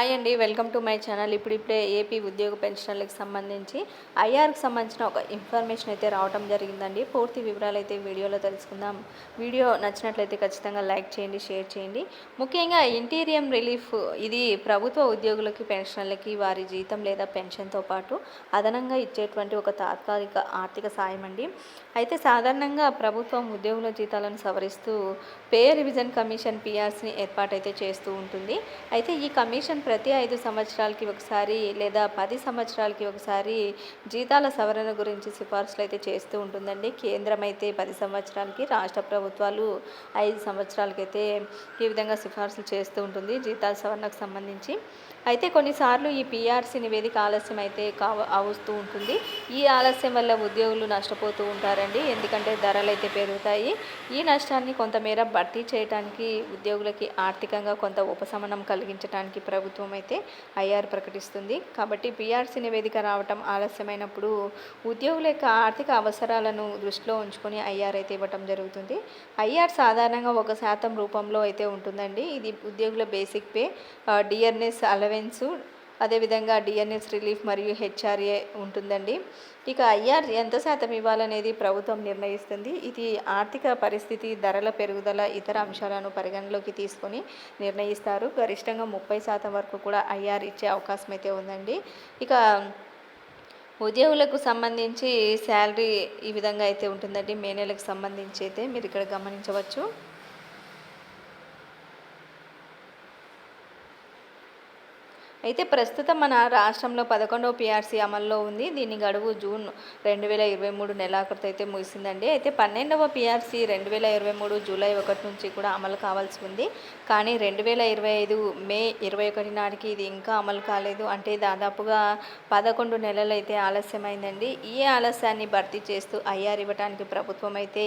Hi అండి welcome to my channel. ఇప్పుడు ఇప్పుడే ఏపీ ఉద్యోగ పెన్షన్లకు సంబంధించి ఐఆర్కి సంబంధించిన ఒక ఇన్ఫర్మేషన్ అయితే రావడం జరిగిందండి. పూర్తి వివరాలు అయితే వీడియోలో తెలుసుకుందాం. వీడియో నచ్చినట్లయితే ఖచ్చితంగా లైక్ చేయండి షేర్ చేయండి. ముఖ్యంగా ఇంటీరియం రిలీఫ్ ఇది ప్రభుత్వ ఉద్యోగులకి పెన్షన్లకి వారి జీతం లేదా పెన్షన్తో పాటు అదనంగా ఇచ్చేటువంటి ఒక తాత్కాలిక ఆర్థిక సాయం అండి. అయితే సాధారణంగా ప్రభుత్వం ఉద్యోగుల జీతాలను సవరిస్తూ పే రివిజన్ కమిషన్ పిఆర్సీని ఏర్పాటైతే చేస్తూ ఉంటుంది. అయితే ఈ కమిషన్ ప్రతి ఐదు సంవత్సరాలకి ఒకసారి లేదా పది సంవత్సరాలకి ఒకసారి జీతాల సవరణ గురించి సిఫార్సులు అయితే చేస్తూ ఉంటుందండి. కేంద్రం అయితే పది సంవత్సరాలకి రాష్ట్ర ప్రభుత్వాలు ఐదు సంవత్సరాలకైతే ఈ విధంగా సిఫార్సులు చేస్తూ ఉంటుంది జీతాల సవరణకు సంబంధించి. అయితే కొన్నిసార్లు ఈ పీఆర్సీ నివేదిక ఆలస్యం అయితే కావ అవుతూ ఉంటుంది. ఈ ఆలస్యం వల్ల ఉద్యోగులు నష్టపోతూ ఉంటారండి. ఎందుకంటే ధరలు అయితే పెరుగుతాయి. ఈ నష్టాన్ని కొంతమేర భర్తీ చేయడానికి ఉద్యోగులకి ఆర్థికంగా కొంత ఉపశమనం కలిగించడానికి ప్రభుత్వం అయితే ఐఆర్ ప్రకటిస్తుంది. కాబట్టి పీఆర్సీ నివేదిక రావటం ఆలస్యమైనప్పుడు ఉద్యోగుల యొక్క ఆర్థిక అవసరాలను దృష్టిలో ఉంచుకొని ఐఆర్ అయితే ఇవ్వటం జరుగుతుంది. ఐఆర్ సాధారణంగా ఒక శాతం రూపంలో అయితే ఉంటుందండి. ఇది ఉద్యోగుల బేసిక్ పే డిఆర్ఎస్ అలవెన్స్ అదేవిధంగా డిఎన్ఎస్ రిలీఫ్ మరియు హెచ్ఆర్ఏ ఉంటుందండి. ఇక ఐఆర్ ఎంత శాతం ఇవ్వాలనేది ప్రభుత్వం నిర్ణయిస్తుంది. ఇది ఆర్థిక పరిస్థితి ధరల పెరుగుదల ఇతర అంశాలను పరిగణలోకి తీసుకొని నిర్ణయిస్తారు. గరిష్టంగా ముప్పై శాతం వరకు కూడా ఐఆర్ ఇచ్చే అవకాశం అయితే ఉందండి. ఇక ఉద్యోగులకు సంబంధించి శాలరీ ఈ విధంగా అయితే ఉంటుందండి. మే నెలకు సంబంధించి అయితే మీరు ఇక్కడ గమనించవచ్చు. అయితే ప్రస్తుతం మన రాష్ట్రంలో పదకొండవ పిఆర్సీ అమల్లో ఉంది. దీని గడువు జూన్ రెండు వేల ఇరవై మూడు నెలాఖరుతో అయితే ముగిసిందండి. అయితే పన్నెండవ పిఆర్సీ రెండు వేల ఇరవై మూడు జూలై ఒకటి నుంచి కూడా అమలు కావాల్సి ఉంది. కానీ రెండు వేల ఇరవై ఐదు మే ఇరవై ఒకటి నాటికి ఇది ఇంకా అమలు కాలేదు. అంటే దాదాపుగా పదకొండు నెలలు అయితే ఆలస్యమైందండి. ఈ ఆలస్యాన్ని భర్తీ చేస్తూ ఐఆర్ ఇవ్వడానికి ప్రభుత్వం అయితే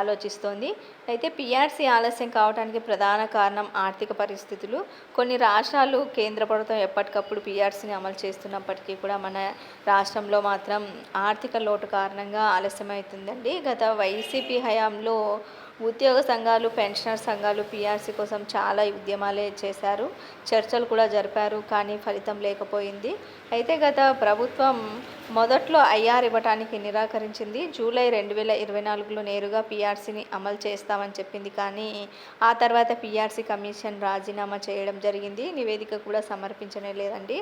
ఆలోచిస్తోంది. అయితే పిఆర్సీ ఆలస్యం కావడానికి ప్రధాన కారణం ఆర్థిక పరిస్థితులు. కొన్ని రాష్ట్రాలు కేంద్ర ప్రభుత్వం ఎప్పటికప్పుడు పీఆర్సీని అమలు చేస్తున్నప్పటికీ కూడా మన రాష్ట్రంలో మాత్రం ఆర్థిక లోటు కారణంగా ఆలస్యమవుతుందండి. గత వైసీపీ హయాంలో ఉద్యోగ సంఘాలు పెన్షనర్ సంఘాలు పీఆర్సీ కోసం చాలా ఉద్యమాలే చేశారు. చర్చలు కూడా జరిపారు కానీ ఫలితం లేకపోయింది. అయితే గత ప్రభుత్వం మొదట్లో ఐఆర్ ఇవ్వటానికి నిరాకరించింది. జూలై రెండు వేల ఇరవై నాలుగులో నేరుగా పీఆర్సీని అమలు చేస్తామని చెప్పింది కానీ ఆ తర్వాత పీఆర్సీ కమిషన్ రాజీనామా చేయడం జరిగింది. నివేదిక కూడా సమర్పించనే లేదండి.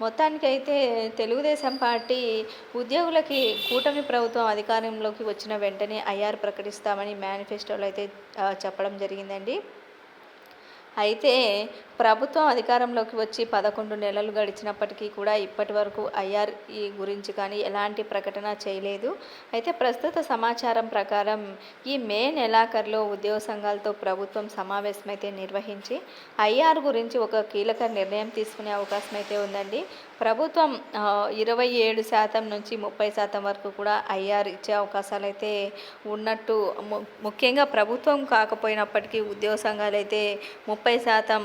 మొత్తానికైతే తెలుగుదేశం పార్టీ ఉద్యోగులకి కూటమి ప్రభుత్వం అధికారంలోకి వచ్చిన వెంటనే ఐఆర్ ప్రకటిస్తామని మేనిఫెస్టోలో అయితే చెప్పడం జరిగిందండి. అయితే ప్రభుత్వం అధికారంలోకి వచ్చి పదకొండు నెలలు గడిచినప్పటికీ కూడా ఇప్పటి వరకు ఐఆర్ ఈ గురించి కానీ ఎలాంటి ప్రకటన చేయలేదు. అయితే ప్రస్తుత సమాచారం ప్రకారం ఈ మే నెలాఖరులో ఉద్యోగ సంఘాలతో ప్రభుత్వం సమావేశం అయితే నిర్వహించి ఐఆర్ గురించి ఒక కీలక నిర్ణయం తీసుకునే అవకాశం అయితే ఉందండి. ప్రభుత్వం ఇరవై ఏడు శాతం నుంచి ముప్పై శాతం వరకు కూడా ఐఆర్ ఇచ్చే అవకాశాలు అయితే ఉన్నట్టు ముఖ్యంగా ప్రభుత్వం కాకపోయినప్పటికీ ఉద్యోగ సంఘాలు అయితే ముప్పై శాతం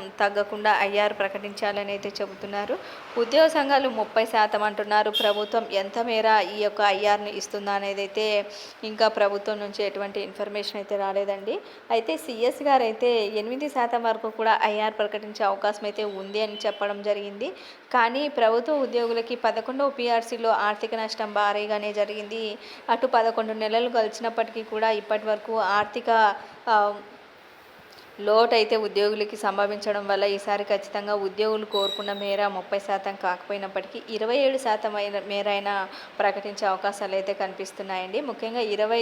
ఇవ్వకుండా ఐఆర్ ప్రకటించాలని అయితే చెబుతున్నారు. ఉద్యోగ సంఘాలు ముప్పై శాతం అంటున్నారు. ప్రభుత్వం ఎంత మేర ఈ యొక్క ఐఆర్ని ఇస్తుందా అనేది అయితే ఇంకా ప్రభుత్వం నుంచి ఎటువంటి ఇన్ఫర్మేషన్ అయితే రాలేదండి. అయితే సిఎస్ గారు అయితే ఎనిమిది శాతం వరకు కూడా ఐఆర్ ప్రకటించే అవకాశం అయితే ఉంది అని చెప్పడం జరిగింది. కానీ ప్రభుత్వ ఉద్యోగులకి పదకొండవ పిఆర్సీలో ఆర్థిక నష్టం భారీగానే జరిగింది. అటు పదకొండు నెలలు గడిచినప్పటికీ కూడా ఇప్పటి వరకు ఆర్థిక లోటు అయితే ఉద్యోగులకి సంభవించడం వల్ల ఈసారి ఖచ్చితంగా ఉద్యోగులు కోరుకున్న మేర ముప్పై శాతం కాకపోయినప్పటికీ ఇరవై ఏడు శాతం అయిన మేర అయినా ప్రకటించే అవకాశాలు అయితే కనిపిస్తున్నాయండి. ముఖ్యంగా ఇరవై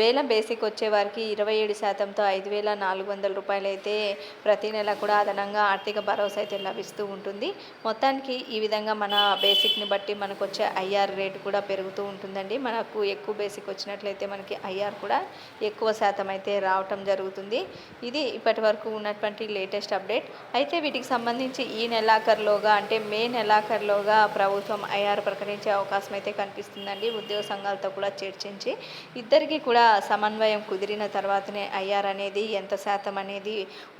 వేల బేసిక్ వచ్చే వారికి ఇరవై ఏడు శాతంతో ఐదు వేల నాలుగు వందల రూపాయలు అయితే ప్రతి నెల కూడా అదనంగా ఆర్థిక భరోసా అయితే లభిస్తూ ఉంటుంది. మొత్తానికి ఈ విధంగా మన బేసిక్ని బట్టి మనకు వచ్చే ఐఆర్ రేటు కూడా పెరుగుతూ ఉంటుందండి. మనకు ఎక్కువ బేసిక్ వచ్చినట్లయితే మనకి ఐఆర్ కూడా ఎక్కువ శాతం అయితే రావటం జరుగుతుంది. ఇది ఇప్పటి వరకు ఉన్నటువంటి లేటెస్ట్ అప్డేట్. అయితే వీటికి సంబంధించి ఈ నెలాఖరులోగా అంటే మే నెలాఖరులోగా ప్రభుత్వం ఐఆర్ ప్రకటించే అవకాశం అయితే కనిపిస్తుందండి. ఉద్యోగ సంఘాలతో కూడా చర్చించి ఇద్దరికి కూడా సమన్వయం కుదిరిన తర్వాతనే ఐఆర్ అనేది ఎంత శాతం అనేది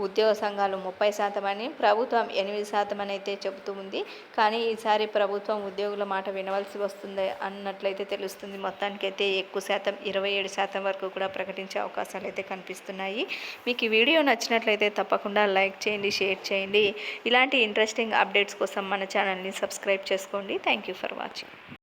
ఉద్యోగ సంఘాలు ముప్పై శాతం అని ప్రభుత్వం ఎనిమిది శాతం అని అయితే చెబుతూ ఉంది. కానీ ఈసారి ప్రభుత్వం ఉద్యోగుల మాట వినవలసి వస్తుంది అన్నట్లయితే తెలుస్తుంది. మొత్తానికైతే ఎక్కువ శాతం ఇరవై ఏడు శాతం వరకు కూడా ప్రకటించే అవకాశాలు అయితే కనిపిస్తున్నాయి. మీకు ఈ వీడియో నచ్చి నచ్చినట్లయితే తప్పకుండా లైక్ చేయండి షేర్ చేయండి. ఇలాంటి ఇంట్రెస్టింగ్ అప్డేట్స్ కోసం మన ఛానల్ని సబ్స్క్రైబ్ చేసుకోండి. Thank you for watching